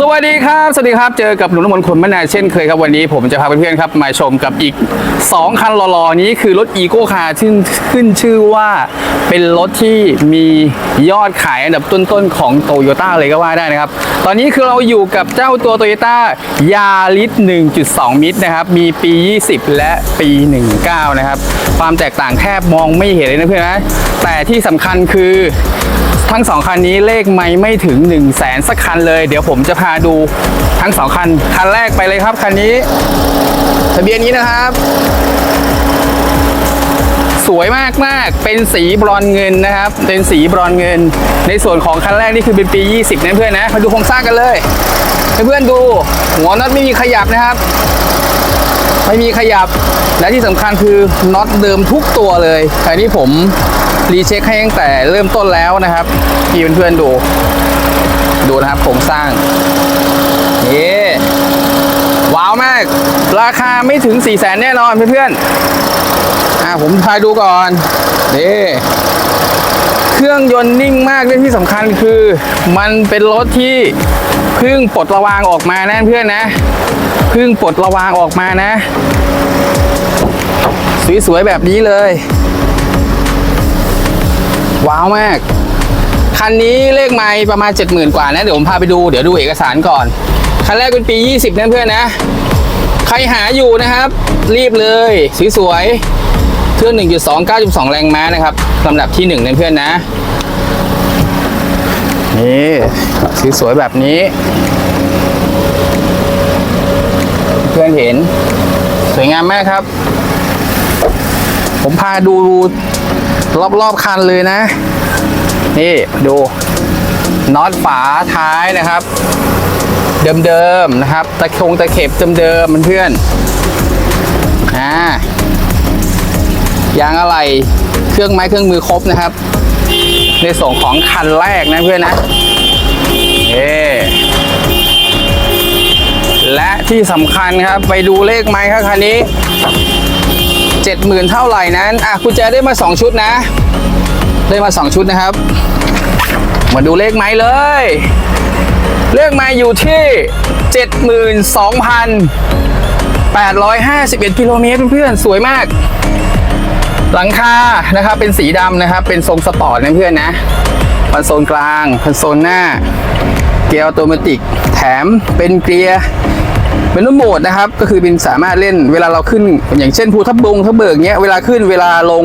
สวัสดีครับ สวัสดีครับ เจอกับหนุ่มน้ำมนต์คนมนาเช่นเคยครับวันนี้ผมจะพาเพื่อนๆครับมาชมกับอีก 2 คันหล่อๆนี้คือรถอีโก้คาร์ขึ้นชื่อว่าเป็นรถที่มียอดขายอันดับต้นๆของโตโยต้าเลยก็ว่าได้นะครับ ตอนนี้คือเราอยู่กับเจ้าตัวโตโยต้ายาริส1.2 มิตรนะครับ มีปี 20 และปี 19 นะครับ ความแตกต่างแทบมองไม่เห็นเลยนะเพื่อนนะแต่ที่สำคัญคือ ทั้งสองคันนี้เลขไม่ไม่ถึง 1 0 0 0 0แสนสักคันเลย เดี๋ยวผมจะพาดูทั้งสองคัน คันแรกไปเลยครับ คันนี้ ทะเบียนนี้นะครับ สวยมากมากเป็นสีบรอนเงินนะครับ เป็นสีบรอนเงิน ในส่วนของคันแรกนี่คือเป็นปี 20นะเพื่อนนะมาดูโครงสร้างกันเลยเพื่อนดู หัวน็อตไม่มีขยับนะครับไม่มีขยับและที่สำคัญคือน็อตเดิมทุกตัวเลยใครที่ผม รีเช็คให้ตั้งแต่เริ่มต้นแล้วนะครับพี่เพื่อนๆดู ดูนะครับโครงสร้างนี่ว้าวมาก ราคาไม่ถึง4 0 0แสนแน่นอนเพื่อนๆอ่าผมพาดูก่อนนี่เครื่องยนต์นิ่งมากและที่สำคัญคือ มันเป็นรถที่เพิ่งปลดระวางออกมาแนะเพื่อนนะเพิ่งปลดระวางออกมานะ สวยๆแบบนี้เลย ว้าวมาก คันนี้เลขไมล์ประมาณ 70,000 กว่านะ เดี๋ยวผมพาไปดูเดี๋ยวดูเอกสารก่อน คันแรกเป็นปี 20นะเพื่อนนะ ใครหาอยู่นะครับ รีบเลยสวยๆเครื่อง 1.2 9.2 แรงม้านะครับลำดับที่1นะเพื่อนนะนี่สวยๆแบบนี้ เพื่อนเห็น สวยงามมากครับ ผมพาดู รอบๆคันเลยนะ นี่ดูน็อตฝาท้ายนะครับ เดิมๆนะครับ ตะคงตะเข็บเดิมๆมันเพื่อนอ่ายางอะไรเครื่องไม้เครื่องมือครบนะครับ ในส่วนของคันแรกนะเพื่อนนะเอและที่สำคัญครับ ไปดูเลขไม้ครับคันนี้ เจ็ดหมื่นเท่าไหร่นั้นอะคุณแจได้มา 2 ชุดนะ ได้มา 2 ชุดนะครับ มาดูเลขไม้เลย เลขไม้อยู่ที่ 72,851กิโลเมตรเพื่อนๆสวยมาก หลังคานะครับเป็นสีดำนะครับ เป็นทรงสปอร์ตนะเพื่อนนะคอนโซลกลางคอนโซลหน้า เกียร์ออโตเมติก แถมเป็นเกียร์ เป็นรุ่นโหมดนะครับ ก็คือเป็นสามารถเล่นเวลาเราขึ้น อย่างเช่นภูทับบงทับเบิกเงี้ยเวลาขึ้นเวลาลง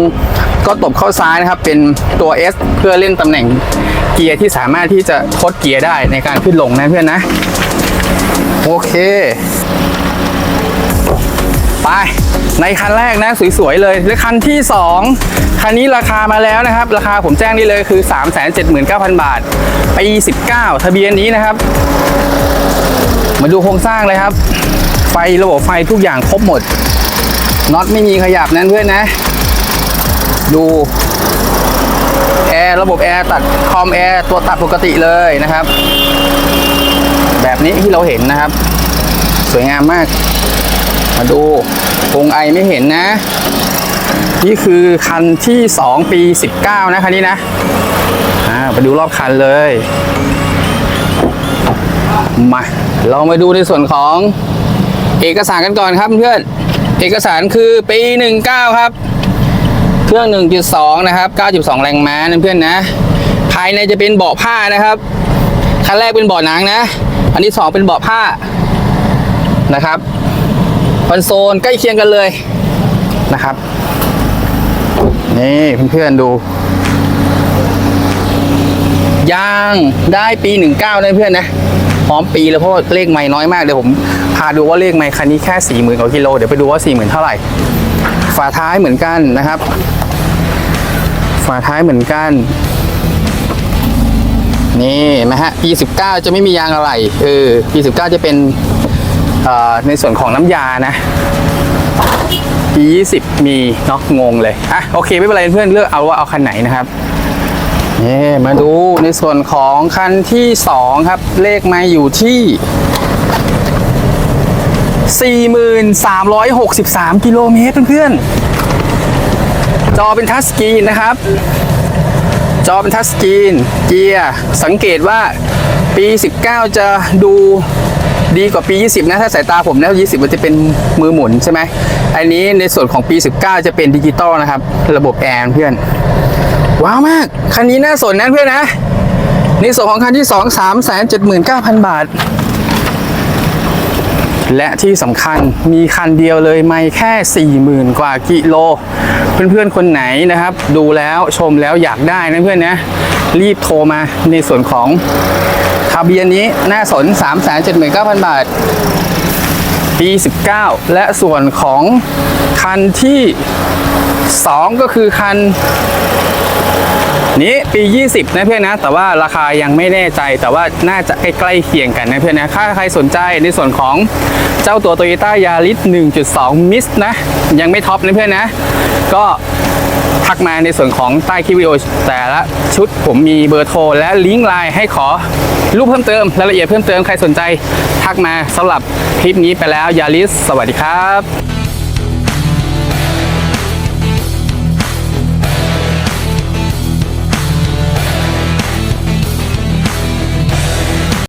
ก็ตบเข้าซ้ายนะครับ เป็นตัว S เพื่อเล่นตำแหน่งเกียร์ที่สามารถที่จะทดเกียร์ได้ในการขึ้นลงนะเพื่อนนะ โอเค ไป ในคันแรกนะสวยๆเลย และคันที่ 2 คันนี้ราคามาแล้วนะครับ ราคาผมแจ้งนี่เลยคือ 379,000 บาทปี19 ทะเบียนนี้นะครับ มาดูโครงสร้างเลยครับ ไฟระบบไฟทุกอย่างครบหมดน็อตไม่มีขยับนั้นเพื่อนนะ ดูแอร์ระบบแอร์ตัดคอมแอร์ตัวตัดปกติเลยนะครับ แบบนี้ที่เราเห็นนะครับ สวยงามมาก มาดูวงไอไม่เห็นนะ นี่คือคันที่ 2 ปี 19 นะคันนี้นะอ่าไปดูรอบคันเลย มาเรามาดูในส่วนของเอกสารกันก่อนครับเพื่อนเอกสารคือปี 19 ครับ เครื่อง 1.2 นะครับ 9.2 แรงม้านะเพื่อนนะ ภายในจะเป็นเบาะผ้านะครับ คันแรกเป็นเบาะหนังนะ อันที่ 2 เป็นเบาะผ้านะครับ คอนโซลใกล้เคียงกันเลยนะครับ นี่เพื่อนๆดูยางได้ปี 19นะเพื่อนนะพร้อมปีแล้วเพราะเลขไม่น้อยมากเดี๋ยวผมพาดูว่าเลขไม่คันนี้แค่4 0,000กว่ากิโลเดี๋ยวไปดูว่า4 0,000เท่าไหร่ ฝาท้ายเหมือนกันนะครับ ฝาท้ายเหมือนกัน นี่เห็นไหมฮะ P19 จะไม่มียางอะไรเออ P19 จะเป็น ในส่วนของน้ำยานะ P20 มีเนาะงงเลยอะโอเคไม่เป็นไรเพื่อนเลือกเอาว่าเอาคันไหนนะครับนี่มาดูในส่วนของคันที่ 2 ครับ เลขมาอยู่ที่ 4,363 กิโลเมตรเพื่อนๆ จอเป็นทัชสกรีนนะครับ จอเป็นทัชสกรีน เกียร์ สังเกตว่าปี 19 จะดู ดีกว่าปี 20 นะ ถ้าสายตาผมนะ20 มันจะเป็นมือหมุนใช่ไหมอันนี้ในส่วนของปี 19 จะเป็นดิจิตอลนะครับ ระบบแอร์เพื่อน ว้าวมาก คันนี้น่าสนนะเพื่อนนะ ในส่วนของคันที่ 2 3 7 9 0 0 0 บาท และที่สำคัญมีคันเดียวเลยไม่แค่ 40,000 กว่ากิโล เพื่อนๆ คนไหนนะครับ ดูแล้วชมแล้วอยากได้นะเพื่อนนะ รีบโทรมาในส่วนของ ทะเบียนนี้น่าสน 379,000 บาท ปี 19 และส่วนของคันที่ 2 ก็คือคันนี้ปี 20 นะเพื่อนนะ แต่ว่าราคายังไม่แน่ใจ แต่ว่าน่าจะใกล้ๆเคียงกันนะเพื่อนนะถ้าใครสนใจในส่วนของเจ้าตัว Toyota Yaris 1.2 Mist นะ ยังไม่ท็อปนะเพื่อนนะ ก็ทักมาในส่วนของใต้คลิปวิดีโอแต่ละชุดผมมีเบอร์โทรและลิงก์ไลน์ให้ขอ รูปเพิ่มเติมรายละเอียดเพิ่มเติมใครสนใจทักมาสำหรับคลิปนี้ไปแล้วยาลิสสวัสดีครับ